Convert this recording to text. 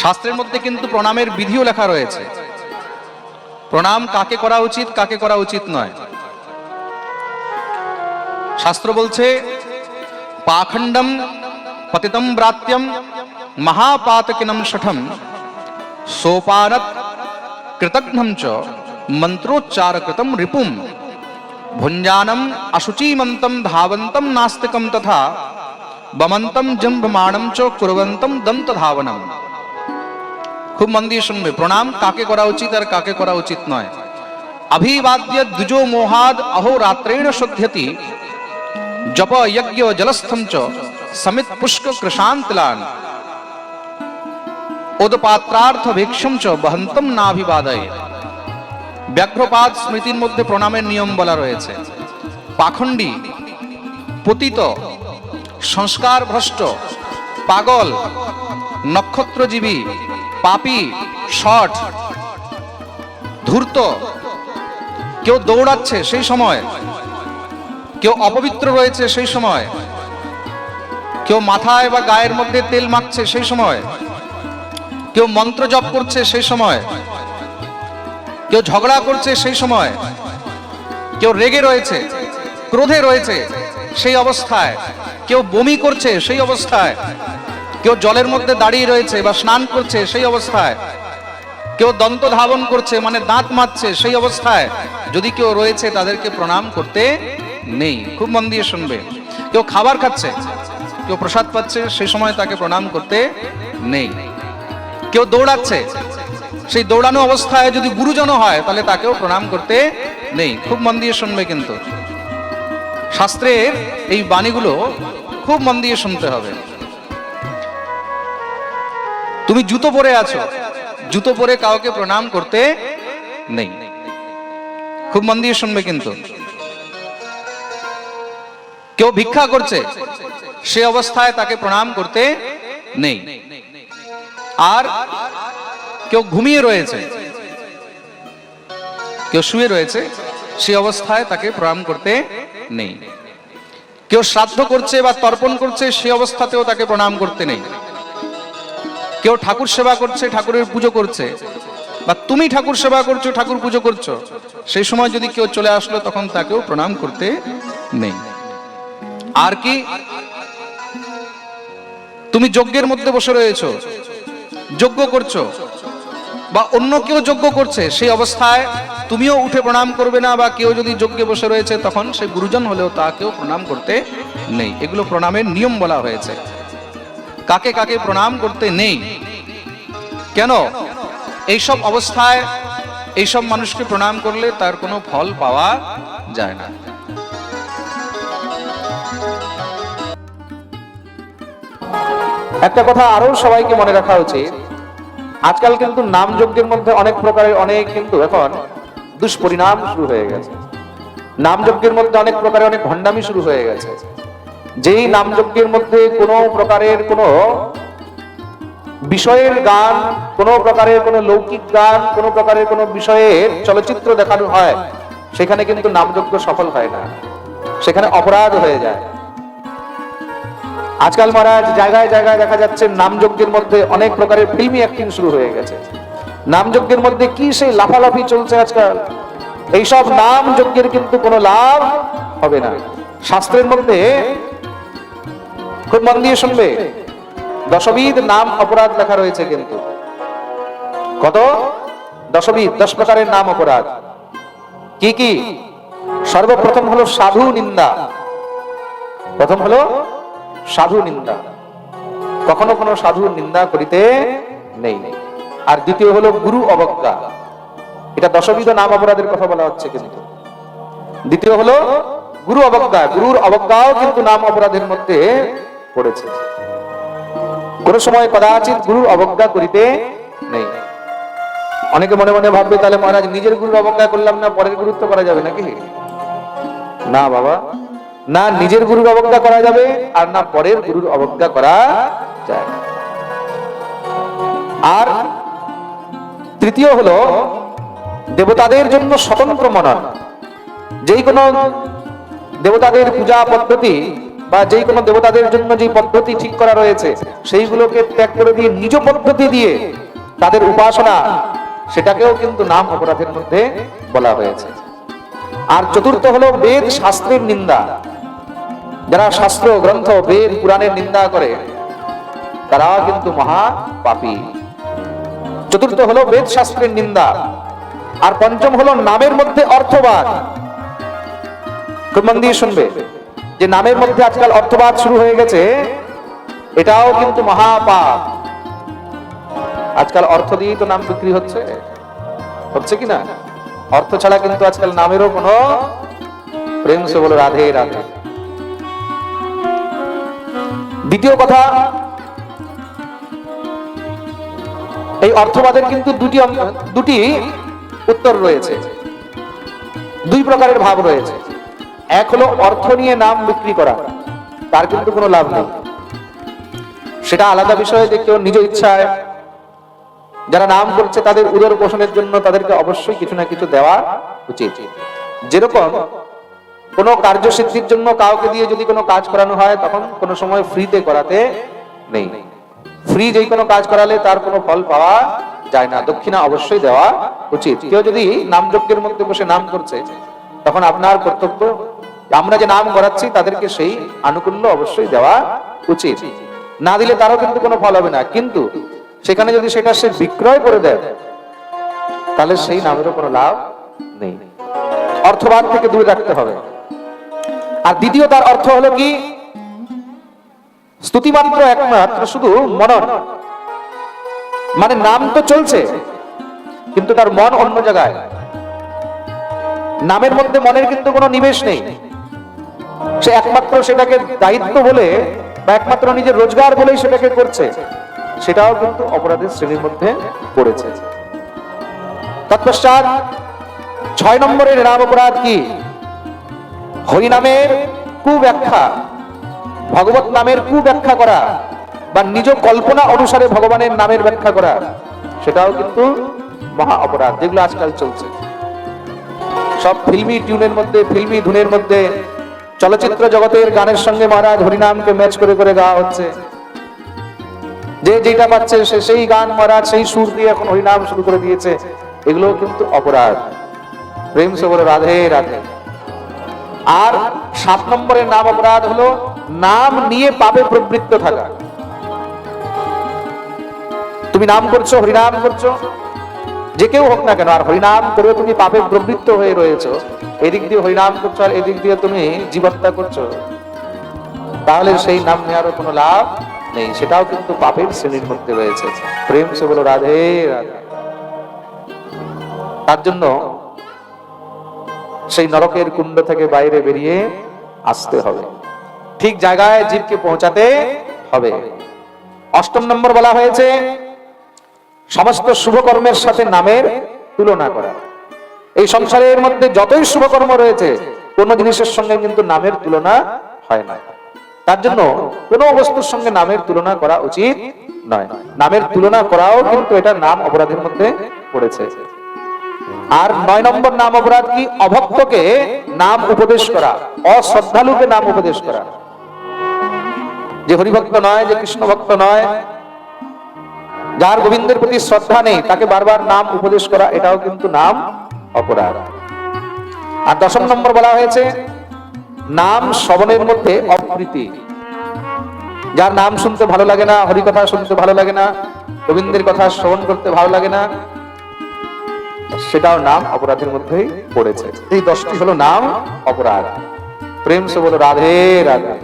শাস্ত্রের মধ্যে কিন্তু প্রণামের বিধিও লেখা রয়েছে। প্রণাম কাকে করা উচিত, কাকে করা উচিত নয়। শাস্ত্র বলছে, পাখণ্ডম পতিতম ব্রাত্যম মহাপাতকিনম ষঠম সোপানত কৃতঘ্নম চ মন্ত্রোচ্চারকৃতম রিপুম ভুঞ্জানম অশুচিমন্তম ধাবন্তম নাস্তিকম তথা বমন্তম জম্ভমাণম চ কুরবন্তম দন্ত ধাবনম খুব মন দিয়ে শুনবে। প্রণাম কাকে করা উচিত আর কাকে করা উচিত নয়। অভিবাদ্য দ্বিজো মোহাদ অহোরাত্রেণ শুদ্ধতি। জপ যজ্ঞ জলস্থম চ সমিত পুষ্ক কৃষান্তলান। উদপাত্রার্থ ভিক্ষম চ বহন্তম নাভিবাদয়। ব্যাঘ্রপাদ স্মৃতির মধ্যে প্রণামের নিয়ম বলা রয়েছে। পাখণ্ডী, পতিত সংস্কার ভ্রষ্ট পাগল, নক্ষত্রজীবী পাপী, শট, ধূর্ত। কেউ দৌড়াচ্ছে সেই সময়। কেউ অপবিত্র রয়েছে সেই সময়। কেউ মাথায় বা গায়ের মধ্যে তেল মাখছে সেই সময়। কেউ মন্ত্র জপ করছে সেই সময়। কেউ ঝগড়া করছে সেই সময়। কেউ রেগে রয়েছে, ক্রোধে রয়েছে সেই অবস্থায়। কেউ বমি করছে সেই অবস্থায়। কেউ জলের মধ্যে দাঁড়িয়ে রয়েছে বা স্নান করছে, সেই অবস্থায়। কেউ দন্ত ধাবন করছে মানে দাঁত মারছে, সেই অবস্থায়। যদি কেউ রয়েছে, তাদেরকে প্রণাম করতে নেই। খুব মন দিয়ে শুনবে। কেউ খাবার খাচ্ছে, কেউ প্রসাদ পাচ্ছে, সেই সময় তাকে প্রণাম করতে নেই। কেউ দৌড়াচ্ছে, সেই দৌড়ানো অবস্থায় যদি গুরুজন হয়, তাহলে তাকেও প্রণাম করতে নেই। খুব মন দিয়ে শুনবে কিন্তু। শাস্ত্রের এই বাণীগুলো খুব মন দিয়ে শুনতে হবে। তুমি জুতো পরে আছো। জুতো পরে কাউকে প্রণাম করতে নেই। খুব মন দিয়ে শুনবে কিন্তু। কেউ ভিক্ষা করছে, সে অবস্থায় তাকে প্রণাম করতে নেই। আর কেউ ঘুমিয়ে রয়েছে, কেউ শুয়ে রয়েছে, সে অবস্থায় তাকে প্রণাম করতে নেই। কেউ শ্রাদ্ধ করছে বা তর্পণ করছে, সে অবস্থাতেও তাকে প্রণাম করতে নেই। কেউ ঠাকুর সেবা করছে, ঠাকুরের পুজো করছে। বা তুমি ঠাকুর সেবা করছ, ঠাকুর পুজো করছ। সেই সময় যদি কেউ চলে আসলো, তখন তাকেও প্রণাম করতে নেই। আর কি? তুমি যজ্ঞের মধ্যে বসে রয়েছো। যজ্ঞ করছ। বা অন্য কেউ যজ্ঞ করছে, সেই অবস্থায় তুমিও উঠে প্রণাম করবে না, বা কেউ যদি যজ্ঞে বসে রয়েছে, তখন সে গুরুজন হলেও তাকেও প্রণাম করতে নেই। এগুলো প্রণামের নিয়ম বলা হয়েছে। কাকে কাকে প্রণাম করতে নেই। কেন? এইসব অবস্থায় এইসব মানুষকে প্রণাম করলে তার কোনো ফল পাওয়া যায় না। একটা কথা আরও সবাইকে মনে রাখা উচিত, আজকাল কিন্তু নাম যজ্ঞের মধ্যে অনেক প্রকারের অনেক কিন্তু এখন দুষ্পরিণাম শুরু হয়ে গেছে। নাম যজ্ঞের মধ্যে অনেক প্রকারের অনেক ভণ্ডামি শুরু হয়ে গেছে। যেই নাম যজ্ঞের মধ্যে কোনো প্রকারের কোনো বিষয়ের গান, কোনো প্রকারের কোনো লৌকিক গান, কোনো প্রকারের কোনো বিষয়ের চলচ্চিত্র দেখানো হয়, সেখানে কিন্তু নামযজ্ঞ সফল হয় না। সেখানে অপরাধ হয়ে যায়। আজকাল মহারাজ, জায়গায় জায়গায় দেখা যাচ্ছে নামযজ্ঞের মধ্যে অনেক প্রকারের ফিল্মি অ্যাক্টিং শুরু হয়ে গেছে। নামযজ্ঞের মধ্যে কি সেই লাফালাফি চলছে আজকাল? এইসব নাম যজ্ঞের কিন্তু কোনো লাভ হবে না। শাস্ত্রের মধ্যে খুব মন দিয়ে শুনবে। দশবিধ নাম অপরাধ লেখা রয়েছে কিন্তু। কত? দশবিধ, দশ প্রকারের নাম অপরাধ। কি কি? সর্বপ্রথম হলো সাধু নিন্দা। প্রথম হলো সাধু নিন্দা। কখনো কোনো সাধু নিন্দা করিতে নেই। আর দ্বিতীয় হলো গুরু অবজ্ঞা। এটা দশবিধ নাম অপরাধের কথা বলা হচ্ছে কিন্তু। দ্বিতীয় হলো গুরু অবজ্ঞা। গুরুর অবজ্ঞাও কিন্তু নাম অপরাধের মধ্যে পড়েছে কোন সময় কদাচিৎ গুরুর অবজ্ঞা করিতে নেই। অনেকে মনে মনে ভাববে, তাহলে মহারাজ, নিজের গুরুর অবজ্ঞা করলাম না, পরের গুরুত্ব করা যাবে নাকি? না বাবা, না নিজের গুরুর অবজ্ঞা করা যাবে, আর না পরের গুরুর অবজ্ঞা করা যায়। আর তৃতীয় হলো, দেবতাদের জন্য স্বতন্ত্র মনন। যেই কোনো দেবতাদের পূজা পদ্ধতি বা যেই কোনো দেবতাদের জন্য যে পদ্ধতি ঠিক করা রয়েছে, সেইগুলোকে ত্যাগ করে দিয়ে নিজ পদ্ধতি দিয়ে তাদের উপাসনা, সেটাকেও কিন্তু নাম অপরাধের মধ্যে বলা হয়েছে। আর চতুর্থ হলো বেদ শাস্ত্রের নিন্দা। যারা শাস্ত্র, গ্রন্থ, বেদ, পুরাণের নিন্দা করে তারা কিন্তু মহা পাপী। চতুর্থ হলো বেদ শাস্ত্রের নিন্দা। আর পঞ্চম হলো নামের মধ্যে অর্থবাদ খুব মন দিয়ে শুনবে। যে নামের মধ্যে আজকাল অর্থবাদ শুরু হয়ে গেছে, এটাও কিন্তু মহাপাপ। আজকাল অর্থ দিয়েই তো নাম বিক্রি হচ্ছে। হচ্ছে কি না? অর্থ ছাড়া কিন্তু আজকাল নামেরও কোনো প্রেম সে বলো রাধে রাধে। দ্বিতীয় কথা, এই অর্থবাদের কিন্তু দুটি দুটি উত্তর রয়েছে। দুই প্রকারের ভাব রয়েছে। এক হলো অর্থ নিয়ে নাম বিক্রি করা। তার কিন্তু কোনো লাভ নেই। সেটা আলাদা বিষয় যে কেউ নিজ ইচ্ছায় যারা নাম করছে তাদের উদর পোষণের জন্য তাদেরকে অবশ্যই কিছু না কিছু দেওয়া উচিত। যেরকম কোনো কার্যসিদ্ধির জন্য কাউকে দিয়ে যদি কোনো কাজ করানো হয়, তখন কোনো সময় ফ্রিতে করাতে নেই। ফ্রি যেই কোনো কাজ করালে তার কোনো ফল পাওয়া যায় না। দক্ষিণা অবশ্যই দেওয়া উচিত। কেউ যদি নাম যজ্ঞের মধ্যে বসে নাম করছে, তখন আপনার কর্তব্য আমরা যে নাম করাচ্ছি তাদেরকে সেই আনুকূল্য অবশ্যই দেওয়া উচিত। না দিলে তারও কিন্তু কোনো ফল হবে না। কিন্তু সেখানে যদি সেটা সে বিক্রয় করে দেয়, তাহলে সেই নামেরও কোনো লাভ নেই। অর্থবাদ থেকে দূরে রাখতে হবে। আর দ্বিতীয় তার অর্থ হলো কি? স্তুতিমাত্র একমাত্র শুধু মনন। মানে নাম তো চলছে, কিন্তু তার মন অন্য জায়গায়। নামের মধ্যে মনের কিন্তু কোনো নিবেশ নেই। সে একমাত্র সেটাকে দায়িত্ব বলে বা একমাত্র নিজের রোজগার বলেই সেটাকে করছে, সেটাও কিন্তু অপরাধের শ্রেণির মধ্যে পড়েছে। তৎপশ্চাৎ ছয় নম্বরের নাম অপরাধ কি? হরিনামের কুব্যাখ্যা, ভগবত নামের কুব্যাখ্যা করা বা নিজ কল্পনা অনুসারে ভগবানের নামের ব্যাখ্যা করা, সেটাও কিন্তু মহা অপরাধ, যেগুলো আজকাল চলছে। সব ফিল্মি টিউনের মধ্যে, ফিল্মি ধুনের মধ্যে চলচ্চিত্র জগতের গানের সঙ্গে মহারাজ হরিনামকে ম্যাচ করে করে গাওয়া হচ্ছে। যে যেটা পাচ্ছে সে সেই গান মহারাজ সেই সুর দিয়ে এখন হরিনাম শুরু করে দিয়েছে। এগুলো কিন্তু অপরাধ। প্রেম সে বলে রাধে রাধে। আর সাত নম্বরের নাম অপরাধ হলো, নাম নিয়ে পাবে প্রবৃত্ত থাকা। তুমি নাম করছ, হরিনাম করছ। যে কেউ হোক না কেন, আর হরিনাম করে তুমি পাপে প্রবৃত্ত হয়ে রয়েছো। এদিক দিয়ে হরিনাম করছ আর এদিক দিয়ে তুমি জীবত্তা করছ। তাহলে সেই নাম নেওয়ারও কোনো লাভ নেই। সেটাও কিন্তু পাপের শ্রেণির মধ্যে রয়েছে। প্রেম সে বলো রাধে। তার জন্য সেই নরকের কুণ্ড থেকে বাইরে বেরিয়ে আসতে হবে। ঠিক জায়গায় জীবকে পৌঁছাতে হবে। অষ্টম নম্বর বলা হয়েছে সমস্ত শুভকর্মের সাথে নামের তুলনা করা। এই সংসারের মধ্যে যতই শুভকর্ম রয়েছে, কোন জিনিসের সঙ্গে কিন্তু নামের তুলনা হয় না। তার জন্য কোন বস্তুর সঙ্গে নামের তুলনা করা উচিত নয়। নামের তুলনা করাও কিন্তু এটা নাম অপরাধের মধ্যে পড়েছে। আর নয় নম্বর নাম অপরাধ কি? অভক্তকে নাম উপদেশ করা, অশ্রদ্ধালুকে নাম উপদেশ করা। যে হরিভক্ত নয়, যে কৃষ্ণ ভক্ত নয় যার গোবিন্দের প্রতি শ্রদ্ধা নেই, তাকে বারবার নাম উপদেশ করা, এটাও কিন্তু নাম অপরাধ। আর দশম নম্বর বলা হয়েছে, নাম শ্রবণের মধ্যে অপ্রীতি। যার নাম শুনতে ভালো লাগে না, হরিকথা শুনতে ভালো লাগে না, গোবিন্দের কথা শ্রবণ করতে ভালো লাগে না, সেটাও নাম অপরাধের মধ্যেই পড়েছে। এই দশটি হলো নাম অপরাধ। প্রেম সে বলো, রাধে রাধে।